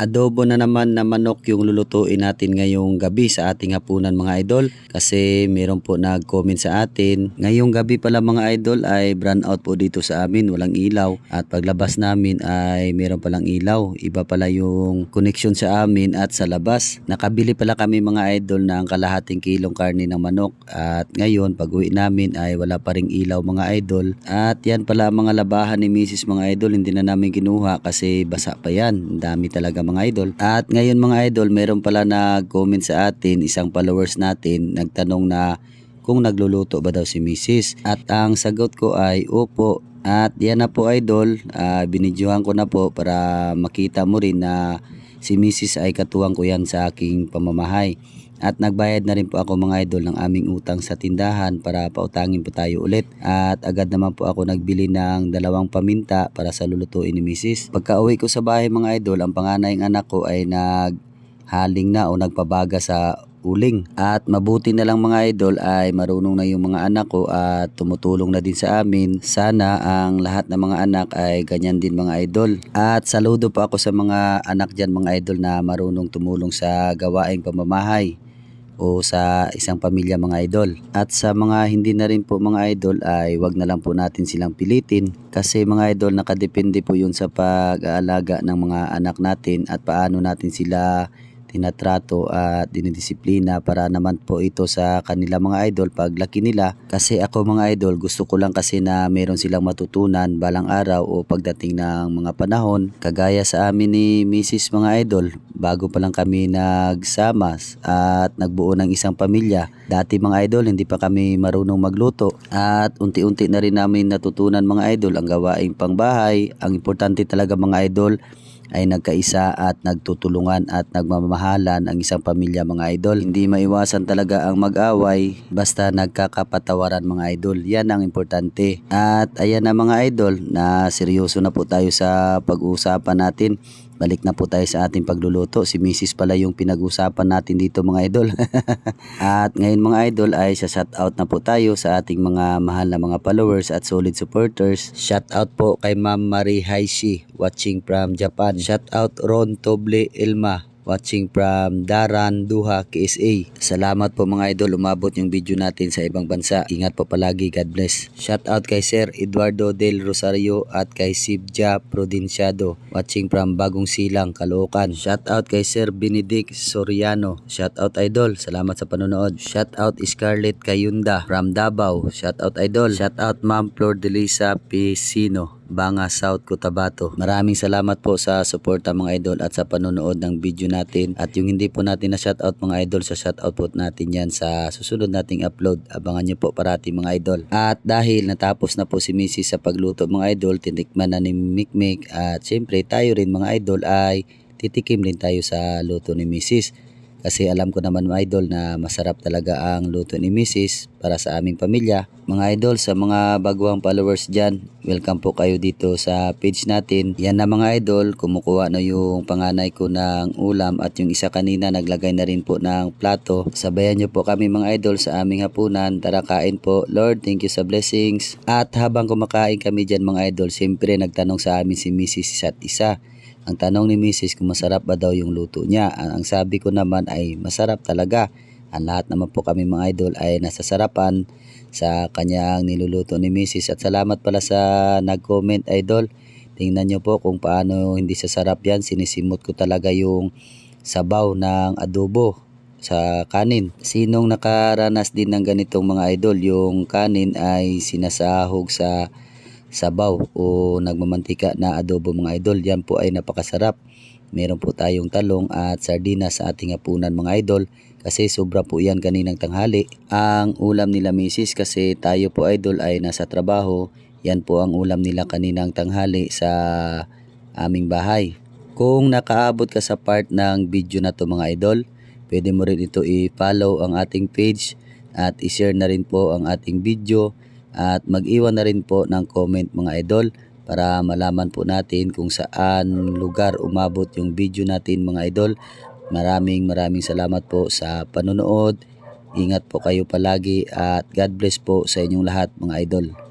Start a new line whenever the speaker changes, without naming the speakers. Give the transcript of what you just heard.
Adobo na naman na manok yung lulutuin natin ngayong gabi sa ating hapunan mga idol. Kasi meron po nag-comment sa atin. Ngayong gabi pala mga idol ay brown out po dito sa amin. Walang ilaw. At paglabas namin ay meron palang ilaw. Iba pala yung connection sa amin at sa labas. Nakabili pala kami mga idol ng kalahating kilong karne ng manok. At ngayon pag uwi namin ay wala pa ring ilaw mga idol. At yan pala mga labahan ni Mrs. mga idol. Hindi na namin kinuha kasi basa pa yan. Dami talaga mga idol. At ngayon mga idol, meron pala nag-comment sa atin, isang followers natin, nagtanong na kung nagluluto ba daw si Mrs. At ang sagot ko ay opo. At yan na po idol, uh, binidyohan ko na po para makita mo rin na si Mrs. ay katuwang ko yan sa aking pamamahay. At nagbayad na rin po ako mga idol ng aming utang sa tindahan para pautangin po tayo ulit. At agad naman po ako nagbili ng dalawang paminta para sa lulutuin ni Mrs. Pagka uwi ko sa bahay mga idol, ang panganayang anak ko ay naghaling na o nagpabaga sa uling. At mabuti na lang mga idol ay marunong na yung mga anak ko at tumutulong na din sa amin. Sana ang lahat ng mga anak ay ganyan din mga idol. At saludo po ako sa mga anak dyan mga idol na marunong tumulong sa gawaing pamamahay o sa isang pamilya mga idol. At sa mga hindi na rin po mga idol ay wag na lang po natin silang pilitin kasi mga idol nakadepende po yun sa pag-aalaga ng mga anak natin at paano natin sila tinatrato at dinidisiplina para naman po ito sa kanila mga idol. Paglaki nila kasi ako mga idol gusto ko lang kasi na meron silang matutunan balang araw o pagdating ng mga panahon. Kagaya sa amin ni Mrs. mga idol bago pa lang kami nagsama at nagbuo ng isang pamilya dati mga idol hindi pa kami marunong magluto. At unti-unti na rin namin natutunan mga idol ang gawaing pangbahay. Ang importante talaga mga idol ay nagkaisa at nagtutulungan at nagmamahalan ang isang pamilya mga idol. Hindi maiwasan talaga ang mag-away basta nagkakapatawaran mga idol. Yan ang importante. At ayan na mga idol na seryoso na po tayo sa pag-uusapan natin. Balik na po tayo sa ating pagluluto. Si Mrs. pala yung pinag-usapan natin dito mga idol. at ngayon mga idol ay sa shout out na po tayo sa ating mga mahal na mga followers at solid supporters. Shout out po kay Ma'am Marie Haishi watching from Japan. Shout out Ron Toble Elma watching from Daran, Duha, KSA. Salamat po mga idol, umabot yung video natin sa ibang bansa. Ingat po palagi, God bless. Shout out kay Sir Eduardo Del Rosario at kay Sibja Provinciado watching from Bagong Silang, Caloocan. Shout out kay Sir Benedict Soriano. Shout out idol, salamat sa panonood. Shout out Scarlett Kayunda from Davao. Shout out idol. Shout out Ma'am Flor Delisa Pisino. Banga South Cotabato. Maraming salamat po sa suporta mga idol at sa panonood ng video natin. At yung hindi po natin na shoutout mga idol, sa shoutout po natin yan sa susunod nating upload. Abangan nyo po parati mga idol. At dahil natapos na po si Missy sa pagluto mga idol, tinikman na ni Mikmik at syempre tayo rin mga idol ay titikim rin tayo sa luto ni Mrs. Kasi alam ko naman mga idol na masarap talaga ang luto ni Mrs. para sa aming pamilya. Mga idol, sa mga baguang followers dyan, welcome po kayo dito sa page natin. Yan na mga idol, kumukuha na yung panganay ko ng ulam at yung isa kanina naglagay na rin po ng plato. Sabayan nyo po kami mga idol sa aming hapunan. Tara kain po. Lord, thank you sa blessings. At habang kumakain kami dyan mga idol, siyempre nagtanong sa amin si Mrs. isa't isa. Ang tanong ni Mrs. kung masarap ba daw yung luto niya. Ang, sabi ko naman ay masarap talaga. Ang lahat naman po kami mga idol ay nasasarapan sa kanyang niluluto ni Mrs. At salamat pala sa nag-comment idol. Tingnan nyo po kung paano hindi sasarap yan. Sinisimot ko talaga yung sabaw ng adobo sa kanin. Sinong nakaranas din ng ganitong mga idol, yung kanin ay sinasahog sa sabaw o nagmamantika na adobo mga idol. Yan po ay napakasarap. Meron po tayong talong at sardinas sa ating hapunan mga idol kasi sobra po yan kaninang tanghali. Ang ulam nila misis kasi tayo po idol ay nasa trabaho. Yan po ang ulam nila kaninang tanghali sa aming bahay. Kung nakaabot ka sa part ng video na to mga idol, pwede mo rin ito i-follow ang ating page at i-share na rin po ang ating video at mag-iwan na rin po ng comment mga idol para malaman po natin kung saan lugar umabot yung video natin mga idol. Maraming maraming salamat po sa panonood. Ingat po kayo palagi at God bless po sa inyong lahat mga idol.